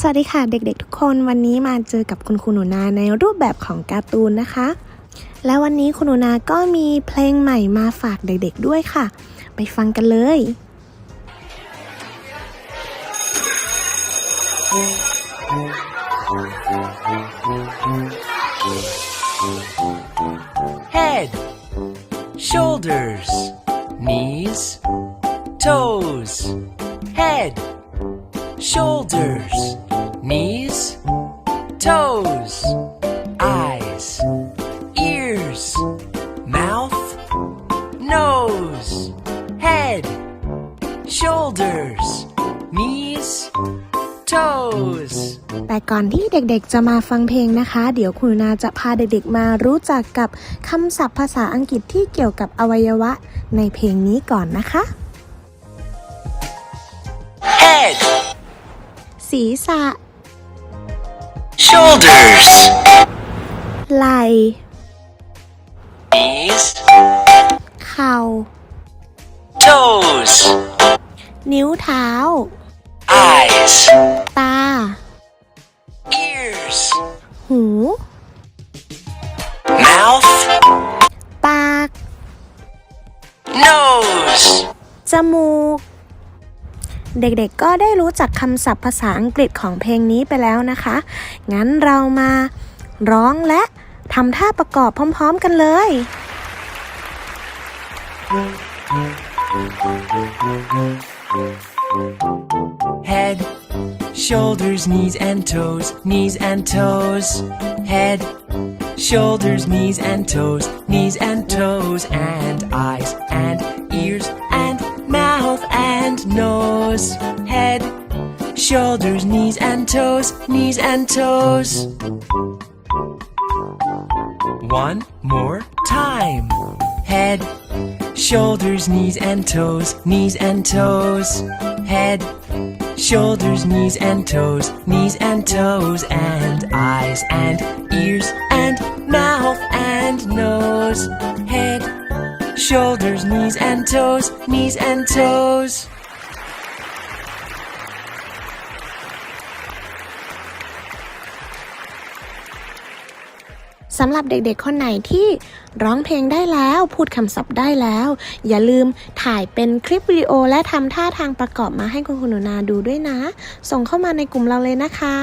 สวัสดีค่ะเด็กๆทุกคนวันนี้มาเจอกับคุณครูหนูนาในรูปแบบของการ์ตูนนะคะ และวันนี้คุณหนูนาก็มีเพลงใหม่มาฝากเด็กๆด้วยค่ะ ไปฟังกันเลย head, shoulders, knees, toes, head, shoulders, knees, toes, eyes, ears, mouth, nose, head, shoulders, knees, toes. แต่ก่อนที่เด็กๆ จะมาฟังเพลงนะคะ เดี๋ยวคุณหนูนาจะพาเด็กๆ มารู้จักกับคำศัพท์ภาษาอังกฤษที่เกี่ยวกับอวัยวะในเพลงนี้ก่อนนะคะ Head, ศีรษะ shoulders, ไหล่ knees, เข่า toes, นิ้วเท้า eyes, ตา ears, หู mouth, ปาก nose. จมูก เด็กๆก็ได้รู้จักคำศัพท์ภาษาอังกฤษของเพลงนี้ไปแล้วนะคะ งั้นเรามาร้องและทำท่าประกอบพร้อมๆกันเลย Head, shoulders, knees and toes, knees and toes. Head, shoulders, knees and toes, knees and toes, and eyes and ears nose. Head, shoulders, knees and toes, knees and toes. One more time. Head, shoulders, knees and toes, knees and toes. Head, shoulders, knees and toes, knees and toes, and eyes and ears and mouth and nose. Head, shoulders, knees and toes, knees and toes. สำหรับเด็กๆ คนไหนที่ร้องเพลงได้แล้ว พูดคำศัพท์ได้แล้ว อย่าลืมถ่ายเป็นคลิปวิดีโอและทำท่าทางประกอบมาให้คุณครูหนูนาดูด้วยนะ ส่งเข้ามาในกลุ่มเราเลยนะคะ